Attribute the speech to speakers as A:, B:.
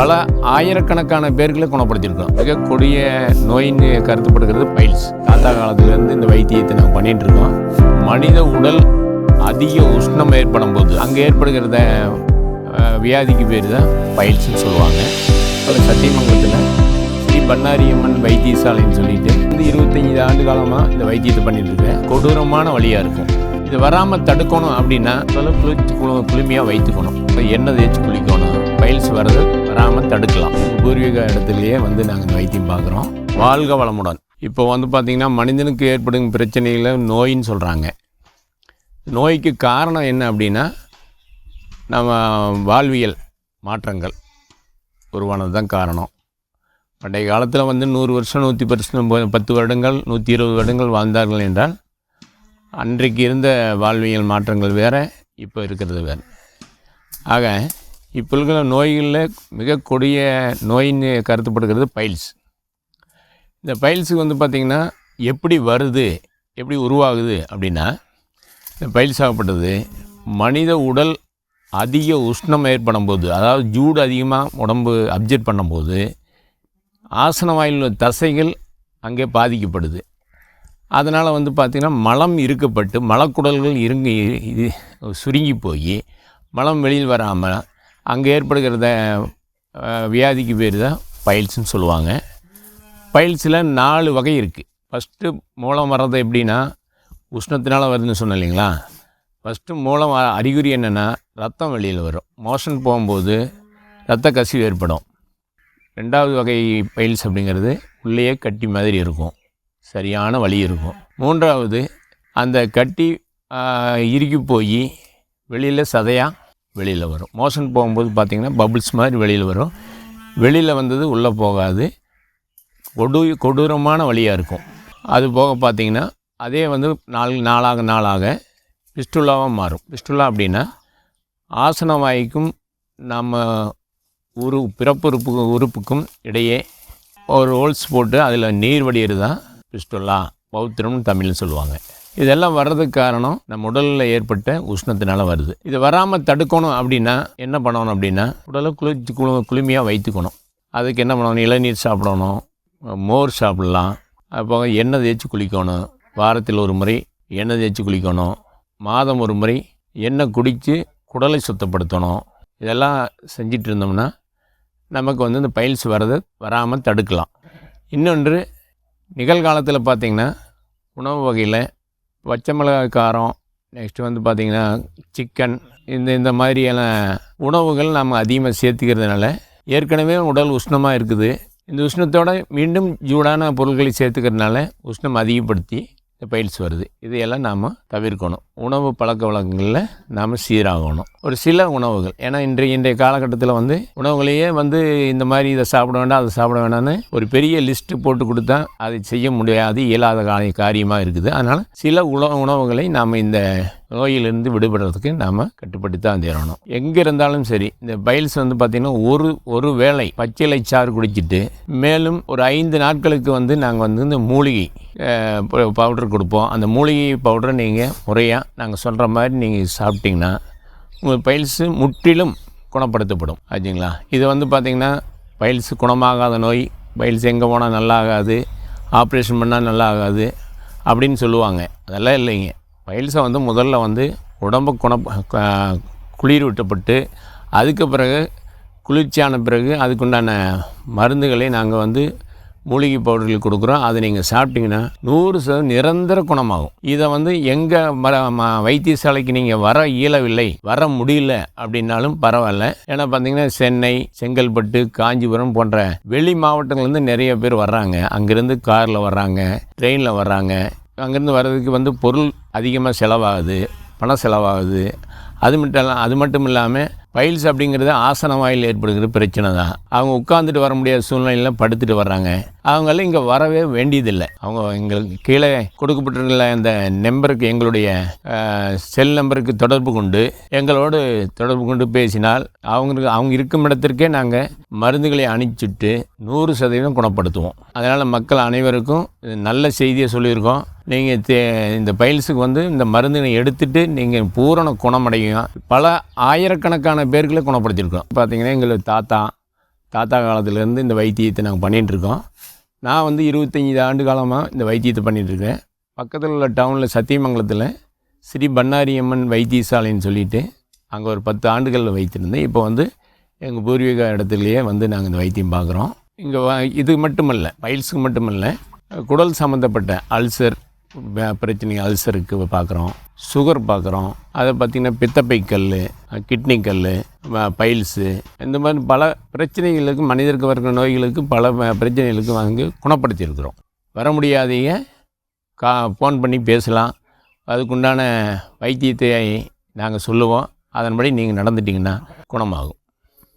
A: பல ஆயிரக்கணக்கான பேர்களை குணப்படுத்தியிருக்கோம் மிக கொடிய நோயின்னு கருதப்படுகிறது பைல்ஸ். தாத்தா காலத்துலேருந்து இந்த வைத்தியத்தை நாங்கள் பண்ணிகிட்டு இருக்கோம் மனித உடல் அதிக உஷ்ணம் ஏற்படும் போது அங்கே ஏற்படுகிறத வியாதிக்கு பேர் தான் பைல்ஸ்னு சொல்லுவாங்க. அப்புறம் சத்தியமங்கலத்தில் ஸ்ரீ பண்ணாரியம்மன் வைத்தியசாலைன்னு சொல்லிட்டு வந்து இருபத்தஞ்சி ஆண்டு காலமாக இந்த வைத்தியத்தை பண்ணிட்டு இருக்கேன் கொடூரமான வழியாக இருக்கும். இது வராமல் தடுக்கணும் அப்படின்னா குளிச்சு குளு குளுமையாக வைத்துக்கணும். எண்ணெய் தேய்ச்சி குளிக்கணும்? பயில்ஸ் வர்றது வராமல் தடுக்கலாம். பூர்வீக இடத்துலையே வந்து நாங்கள் வைத்தியம் பார்க்குறோம். வாழ்க வளமுடன். இப்போ வந்து பார்த்திங்கன்னா மனிதனுக்கு ஏற்படும் பிரச்சனைகளை நோயின்னு சொல்கிறாங்க நோய்க்கு காரணம் என்ன அப்படின்னா நம்ம வாழ்வியல் மாற்றங்கள் உருவானது தான் காரணம். பண்டைய காலத்தில் வந்து நூறு வருஷம் நூற்றி பர்சன்ட் பத்து வருடங்கள் நூற்றி இருபது வருடங்கள் வாழ்ந்தார்கள் என்றால் அன்றைக்கு இருந்த வாழ்வியல் மாற்றங்கள் வேறு இப்போ இருக்கிறது வேறு. ஆக இப்போ இருக்கிற நோய்களில் மிக கொடிய நோயின்னு கருதப்படுகிறது பைல்ஸ். இந்த பைல்ஸுக்கு வந்து பார்த்திங்கன்னா எப்படி வருது எப்படி உருவாகுது அப்படின்னா இந்த பைல்ஸ் ஆகப்பட்டது மனித உடல் அதிக உஷ்ணம் ஏற்படும் போது அதாவது ஜூடு அதிகமாக உடம்பு அப்சர்வ் பண்ணும்போது ஆசன வாயில் தசைகள் அங்கே பாதிக்கப்படுது. அதனால் வந்து பார்த்திங்கன்னா மலம் இருக்கப்பட்டு மலக்குடல்கள் இருங்கி இது சுருங்கி போய் மலம் வெளியில் வராமல் அங்கே ஏற்படுகிறத வியாதிக்கு பேர் தான் பைல்ஸ்னு சொல்லுவாங்க. பைல்ஸில் நாலு வகை இருக்குது ஃபஸ்ட்டு மூலம் வர்றது எப்படின்னா உஷ்ணத்தினால் வருதுன்னு சொன்னேன் இல்லைங்களா? ஃபஸ்ட்டு மூலம் அறிகுறி என்னென்னா ரத்தம் வெளியில் வரும். மோஷன் போகும்போது ரத்த கசிவு ஏற்படும். ரெண்டாவது வகை பைல்ஸ் அப்படிங்கிறது உள்ளேயே கட்டி மாதிரி இருக்கும். சரியான வழி இருக்கும். மூன்றாவது அந்த கட்டி இறுக்கி இறுகி போய் வெளியில் சதையாக வெளியில் வரும். மோஷன் போகும்போது பார்த்திங்கன்னா பபுள்ஸ் மாதிரி வெளியில் வரும். வெளியில் வந்தது உள்ளே போகாது. கொடு கொடூரமான வழியாக இருக்கும். அது போக பார்த்திங்கன்னா அதே வந்து நாள் நாளாக நாளாக பிஸ்டுலாவாக மாறும். பிஸ்டுலா அப்படின்னா ஆசன வாய்க்கும் நம்ம உரு பிறப்பு உறுப்பு உறுப்புக்கும் இடையே ஒரு ஹோல்ஸ் போட்டு அதில் நீர் வடிகிறது தான் பிஸ்டுலா பௌத்திரம்னு தமிழில் சொல்லுவாங்க. இதெல்லாம் வர்றதுக்கு காரணம் நம்ம உடலில் ஏற்பட்ட உஷ்ணத்தினால வருது. இது வராமல் தடுக்கணும் அப்படின்னா என்ன பண்ணணும் அப்படின்னா உடலை குளிர்ச்சி குளு குளுமையாக வைத்துக்கணும். அதுக்கு என்ன பண்ணணும்? இளநீர் சாப்பிடணும் மோர் சாப்பிடலாம். அப்போ எண்ணெய் தேய்ச்சி குளிக்கணும். வாரத்தில் ஒரு முறை எண்ணெய் தேய்ச்சி குளிக்கணும். மாதம் ஒரு முறை எண்ணெய் குடித்து குடலை சுத்தப்படுத்தணும். இதெல்லாம் செஞ்சிட்டு இருந்தோம்னா நமக்கு வந்து இந்த பைல்ஸ் வர்றது வராமல் தடுக்கலாம். இன்னொன்று நிகழ்காலத்தில் பார்த்திங்கன்னா உணவு வகையில் பச்சை மிளகாய் காரம் நெக்ஸ்ட்டு வந்து பார்த்திங்கன்னா சிக்கன் இந்த இந்த மாதிரியான உணவுகள் நம்ம அதிகமாக சேர்த்துக்கிறதுனால ஏற்கனவே உடல் உஷ்ணமாக இருக்குது. இந்த உஷ்ணத்தோட மீண்டும் சூடான பொருட்களை சேர்த்துக்கிறதுனால உஷ்ணம் அதிகப்படுத்தி இந்த பைல்ஸ் வருது. இதையெல்லாம் நாம் தவிர்க்கணும். உணவு பழக்க வழக்கங்களில் நாம் சீராகணும். ஒரு சில உணவுகள் ஏன்னா இன்றைய இன்றைய காலகட்டத்தில் வந்து உணவுகளையே வந்து இந்த மாதிரி இதை சாப்பிட வேண்டாம் அதை சாப்பிட வேண்டாம்னு ஒரு பெரிய லிஸ்ட்டு போட்டு கொடுத்தா அதை செய்ய முடியாது இயலாத காரிய காரியமாக இருக்குது. அதனால் சில உணவு உணவுகளை நாம் இந்த நோயிலிருந்து விடுபடுறதுக்கு நாம் கட்டுப்பட்டு தான் தீரணும் எங்கே இருந்தாலும் சரி இந்த பைல்ஸ் வந்து பார்த்திங்கன்னா ஒரு ஒரு வேளை பச்சிலை சாறு குடிச்சிட்டு மேலும் ஒரு ஐந்து நாட்களுக்கு வந்து நாங்கள் வந்து இந்த மூலிகை பவுடர் கொடுப்போம். அந்த மூலிகை பவுடரை நீங்கள் முறையாக நாங்கள் சொல்கிற மாதிரி நீங்கள் சாப்பிட்டிங்கன்னா உங்கள் பைல்ஸு முற்றிலும் குணப்படுத்தப்படும். ஆச்சுங்களா? இது வந்து பார்த்திங்கன்னா பைல்ஸ் குணமாகாத நோய் பைல்ஸ் எங்கே போனால் நல்லா ஆகாது ஆப்ரேஷன் பண்ணால் நல்லா ஆகாது அப்படின்னு சொல்லுவாங்க. அதெல்லாம் இல்லைங்க. பயில்ஸை வந்து முதல்ல வந்து உடம்பு குண குளிரூட்டப்பட்டு குளிர் அதுக்கு பிறகு குளிர்ச்சியான பிறகு அதுக்குண்டான மருந்துகளை நாங்கள் வந்து மூலிகை பவுடர்கள் கொடுக்குறோம். அதை நீங்கள் சாப்பிட்டீங்கன்னா நூறு சதவீதம் நிரந்தர குணமாகும். இதை வந்து எங்கள் மர ம- வைத்தியசாலைக்கு நீங்கள் வர இயலவில்லை வர முடியல அப்படின்னாலும் பரவாயில்ல. ஏன்னா பார்த்தீங்கன்னா சென்னை செங்கல்பட்டு காஞ்சிபுரம் போன்ற வெளி மாவட்டங்கள்லேருந்து நிறைய பேர் வர்றாங்க. அங்கேருந்து காரில் வர்றாங்க ட்ரெயினில் வர்றாங்க. அங்கேருந்து வர்றதுக்கு வந்து பொருள் அதிகமாக செலவாகுது பணம் செலவாகுது. அது மட்டும் அது மட்டும் இல்லாமல் பைல்ஸ் அப்படிங்கிறது ஆசன வாயில் ஏற்படுகிற பிரச்சனை தான். அவங்க உட்காந்துட்டு வர முடியாத சூழ்நிலையில் படுத்துட்டு வர்றாங்க. அவங்களாம் இங்கே வரவே வேண்டியதில்லை. அவங்க எங்களுக்கு கீழே கொடுக்கப்பட்டிருக்கிற இந்த நம்பருக்கு எங்களுடைய செல் நம்பருக்கு தொடர்பு கொண்டு எங்களோடு தொடர்பு கொண்டு பேசினால் அவங்களுக்கு அவங்க இருக்கும் இடத்திற்கே நாங்கள் மருந்துகளை அனுப்பிச்சுட்டு நூறு சதவீதம் குணப்படுத்துவோம். அதனால் மக்கள் அனைவருக்கும் நல்ல செய்தியை சொல்லியிருக்கோம். நீங்கள் தே இந்த பைல்ஸுக்கு வந்து இந்த மருந்தினை எடுத்துட்டு நீங்கள் பூரண குணமடையும். பல ஆயிரக்கணக்கான பேர்களை குணப்படுத்தியிருக்கோம். பார்த்தீங்கன்னா எங்களுக்கு தாத்தா தாத்தா காலத்துலேருந்து இந்த வைத்தியத்தை நாங்கள் பண்ணிகிட்ருக்கோம் நான் வந்து இருபத்தஞ்சி ஆண்டு காலமாக இந்த வைத்தியத்தை பண்ணிகிட்ருக்கேன் பக்கத்தில் உள்ள டவுனில் சத்தியமங்கலத்தில் ஸ்ரீ பண்ணாரி அம்மன் வைத்தியசாலைன்னு சொல்லிட்டு அங்கே ஒரு பத்து ஆண்டுகளில் வைத்திருந்தேன். இப்போ வந்து எங்கள் பூர்வீக இடத்துலையே வந்து நாங்கள் இந்த வைத்தியம் பார்க்குறோம் இங்கே இது மட்டுமல்ல பைல்ஸுக்கு மட்டுமல்ல குடல் சம்மந்தப்பட்ட அல்சர் பிரச்சனை அல்சருக்கு பார்க்குறோம் சுகர் பார்க்குறோம் அதை பார்த்திங்கன்னா பித்தப்பை கல் கிட்னி கல் பைல்ஸு இந்த மாதிரி பல பிரச்சனைகளுக்கு மனிதருக்கு வருகிற நோய்களுக்கு பல பிரச்சனைகளுக்கு வந்து குணப்படுத்தியிருக்கிறோம். வர முடியாதீங்க. கா ஃபோன் பண்ணி பேசலாம். அதுக்குண்டான வைத்தியத்தை நாங்கள் சொல்லுவோம். அதன்படி நீங்கள் நடந்துட்டிங்கன்னா குணமாகும்.